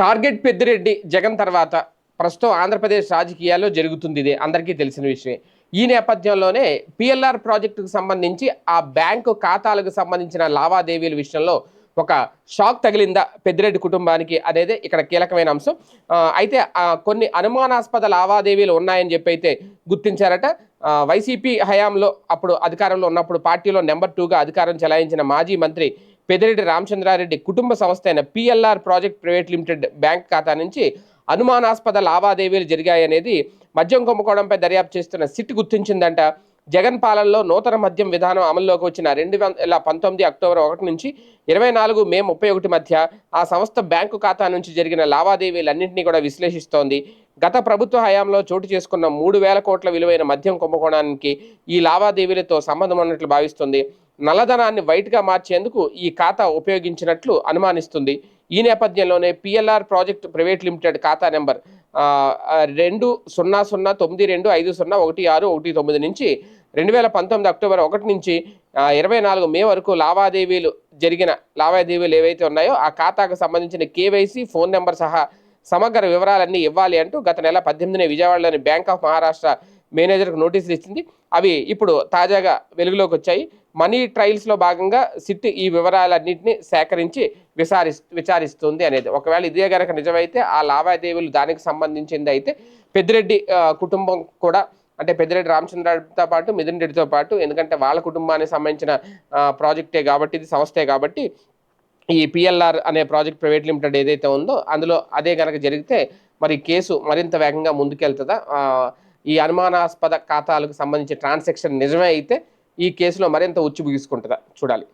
Target Peddireddy Jagan తర్వాత ప్రస్తుతం ఆంధ్రప్రదేశ్ రాజకీయాల్లో జరుగుతుంది ఇదే అందరికీ తెలిసిన విషయమే. ఈ నేపథ్యంలోనే పిఎల్ఆర్ ప్రాజెక్టుకు సంబంధించి ఆ బ్యాంకు ఖాతాలకు సంబంధించిన లావాదేవీల విషయంలో ఒక షాక్ తగిలిందా పెద్దిరెడ్డి కుటుంబానికి అనేది ఇక్కడ కీలకమైన అంశం. అయితే కొన్ని అనుమానాస్పద లావాదేవీలు ఉన్నాయని చెప్పి అయితే గుర్తించారట వైసీపీ హయాంలో అప్పుడు అధికారంలో ఉన్నప్పుడు పార్టీలో నెంబర్ టూగా అధికారం చెలాయించిన మాజీ మంత్రి పెద్దిరెడ్డి రామచంద్రారెడ్డి కుటుంబ సంస్థ అయిన PLR project private limited bank ఖాతా నుంచి అనుమానాస్పద లావాదేవీలు జరిగాయనేది మద్యం కుంభకోణంపై దర్యాప్తు చేస్తున్న సిట్ గుర్తించిందంట. జగన్ పాలనలో నూతన మద్యం విధానం అమల్లోకి వచ్చిన రెండు వేల పంతొమ్మిది అక్టోబర్ ఒకటి నుంచి ఇరవై నాలుగు మే ముప్పై ఒకటి మధ్య ఆ సంస్థ బ్యాంకు ఖాతా నుంచి జరిగిన లావాదేవీలన్నింటినీ కూడా విశ్లేషిస్తోంది. గత ప్రభుత్వ హయాంలో చోటు చేసుకున్న మూడు వేల కోట్ల విలువైన మద్యం కుంభకోణానికి ఈ లావాదేవీలతో సంబంధం ఉన్నట్లు భావిస్తుంది. నల్లధనాన్ని వైట్గా మార్చేందుకు ఈ ఖాతా ఉపయోగించినట్లు అనుమానిస్తుంది. ఈ నేపథ్యంలోనే పిఎల్ఆర్ ప్రాజెక్ట్ ప్రైవేట్ లిమిటెడ్ ఖాతా నెంబర్ రెండు సున్నా సున్నా తొమ్మిది రెండు ఐదు సున్నా ఒకటి ఆరు ఒకటి తొమ్మిది నుంచి రెండు వేల పంతొమ్మిది అక్టోబర్ ఒకటి నుంచి ఇరవై నాలుగు మే వరకు లావాదేవీలు జరిగిన లావాదేవీలు ఏవైతే ఉన్నాయో ఆ ఖాతాకు సంబంధించిన కేవైసీ ఫోన్ నెంబర్ సహా సమగ్ర వివరాలన్నీ ఇవ్వాలి అంటూ గత నెల పద్దెనిమిదిన విజయవాడలోని బ్యాంక్ ఆఫ్ మహారాష్ట్ర మేనేజర్కు నోటీసులు ఇచ్చింది. అవి ఇప్పుడు తాజాగా వెలుగులోకి వచ్చాయి. మనీ ట్రయల్స్లో భాగంగా సిట్ ఈ వివరాలన్నింటినీ సేకరించి విచారి విచారిస్తుంది అనేది. ఒకవేళ ఇదే గనక నిజమైతే ఆ లావాదేవీలు దానికి సంబంధించింది అయితే పెద్దిరెడ్డి కుటుంబం కూడా అంటే పెద్దిరెడ్డి రామచంద్రతో పాటు మిథున్ రెడ్డితో పాటు ఎందుకంటే వాళ్ళ కుటుంబానికి సంబంధించిన ప్రాజెక్టే కాబట్టి ఇది సంస్థే కాబట్టి ఈ పిఎల్ఆర్ అనే ప్రాజెక్ట్ ప్రైవేట్ లిమిటెడ్ ఏదైతే ఉందో అందులో అదే కనుక జరిగితే మరి కేసు మరింత వేగంగా ముందుకెళ్తుందా? ఈ అనుమానాస్పద ఖాతాలకు సంబంధించి ట్రాన్సాక్షన్ నిజమే అయితే ఈ కేసులో మరింత ఉచ్చు బిగుసుకుంటుందా చూడాలి.